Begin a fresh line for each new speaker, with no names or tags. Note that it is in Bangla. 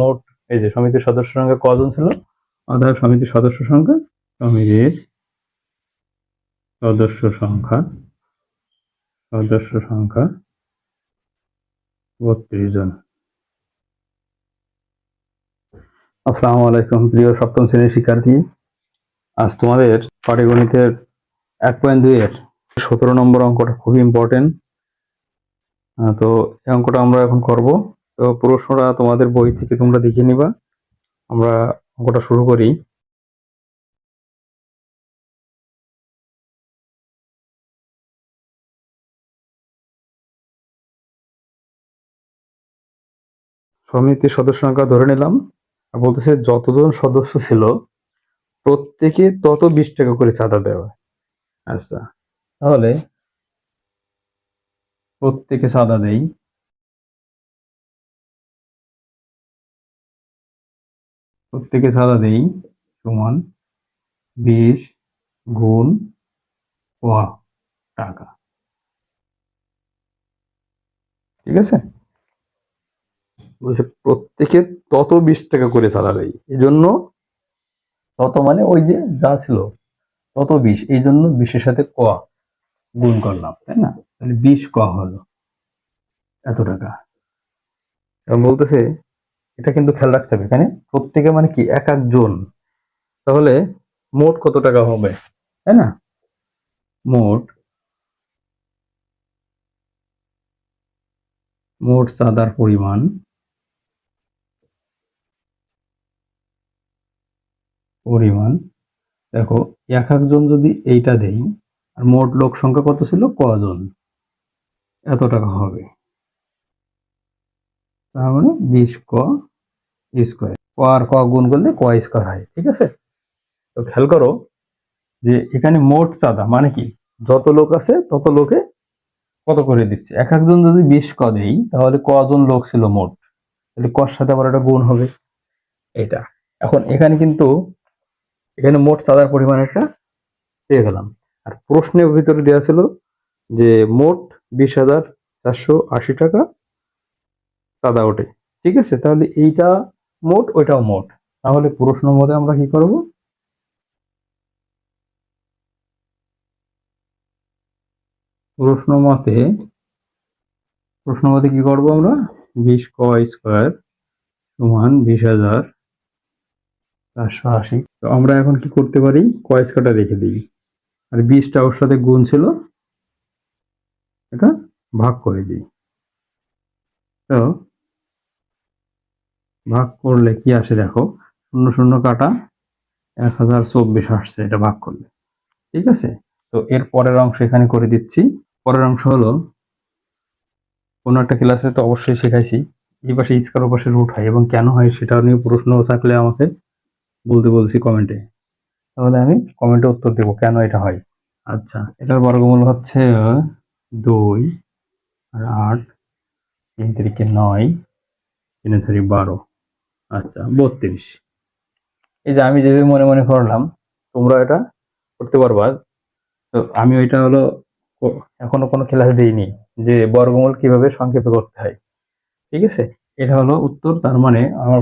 মোট, এই যে সমিতির সদস্য সংখ্যা কজন ছিল? অর্থাৎ সমিতির সদস্য সংখ্যা, সমিতির সদস্য সংখ্যা সদস্য সংখ্যা বত্রিশ জন। আসসালামু আলাইকুম, প্রিয় সপ্তম শ্রেণির শিক্ষার্থী। আজ তোমাদের পাটিগণিতের এক পয়েন্ট দুই এর সতেরো নম্বর অঙ্কটা খুবই ইম্পর্টেন্ট তো এই অঙ্কটা আমরা এখন করব। তো প্রশ্নটা তোমাদের বই থেকে তোমরা দেখে নিবা। আমরা অঙ্কটা শুরু করি। সমিতির সদস্য সংখ্যা ধরে নিলাম। আর বলতেছে, যতজন সদস্য ছিল, প্রত্যেকে তত বিশ টাকা করে চাঁদা দেওয়া আচ্ছা তাহলে প্রত্যেকে চাঁদা দেই। প্রত্যেকে চাঁদা দেই, সমান বিশ গুণ ক টাকা। ঠিক আছে? বলছে, প্রত্যেকে তত বিশ টাকা করে চাঁদা দেয় এই জন্য তত মানে ওই যে যা ছিল, তত বিশ এই জন্য বিশের সাথে ক গুণ করলাম, তাই না? তাহলে বিশ ক হলো, এত টাকা। বলতেছে এটা কিন্তু খেয়াল রাখতে হবে, এখানে প্রত্যেকে মানে কি এক একজন। তাহলে মোট কত টাকা হবে? তাই না? মোট মোট চাঁদার পরিমাণ পরিমাণ, দেখো, এক একজন যদি এইটা দেই, আর মোট লোক সংখ্যা কত ছিল? কজন? এত টাকা হবে। তার মানে বিশ ক স্কোয়ার। ক আর ক গুণ করলে ক স্কোয়ার হয়, ঠিক আছে? তো খেয়াল করো যে এখানে মোট চাঁদা মানে কি? যত লোক আছে তত লোকে কত করে দিচ্ছে? এক একজন যদি বিশ ক দেই, তাহলে কজন লোক ছিল মোট? তাহলে কর সাথে আবার একটা গুণ হবে। এটা এখন এখানে কিন্তু এখানে মোট চাঁদার পরিমাণ একটা পেয়ে গেলাম। আর প্রশ্নের ভিতরে দেওয়া ছিল যে মোট বিশ হাজার চারশো আশি টাকা চাঁদা ওঠে। ঠিক আছে? তাহলে এইটা মোট, ওইটাও মোট। তাহলে প্রশ্ন মতে আমরা কি করব? প্রশ্ন মতে প্রশ্ন মতে কি করব আমরা? বিশ ক স্কোয়ার সমান বিশ হাজার চারশো আশি। তো আমরা এখন কি করতে পারি? ক স্কোয়ারটা রেখে দিই। আর বিশটা ওর সাথে গুণ ছিল, এটা ভাগ করে দিই। তো ভাগ করলে কি আসে দেখো? শূন্য শূন্য কাটা এক হাজার চব্বিশ আসছে, এটা ভাগ করলে। ঠিক আছে? তো এর পরের অংশ এখানে করে দিচ্ছি। পরের অংশ হলো, কোনো একটা ক্লাসে তো অবশ্যই শেখাইছি। এই পাশে স্কার ও পাশে রুট হয়, এবং কেন হয় সেটা নিয়ে প্রশ্ন থাকলে আমাকে বলতে বলছি কমেন্টে তাহলে আমি কমেন্টে উত্তর দেবো, কেন এটা হয়? আচ্ছা এটার বর্গমূল হচ্ছে দুই আর আট, তিন তিরিকে নয়, তিন চারি বারো। আচ্ছা বত্রিশ। এই যে আমি যেভাবে মনে মনে করলাম, তোমরা এটা করতে পারবা। তো আমি ওইটা হলো এখনও কোনো ক্লাস দিইনি যে বর্গমূল কীভাবে সংক্ষেপে করতে হয়। ঠিক আছে? এটা হলো উত্তর, তার মানে আমার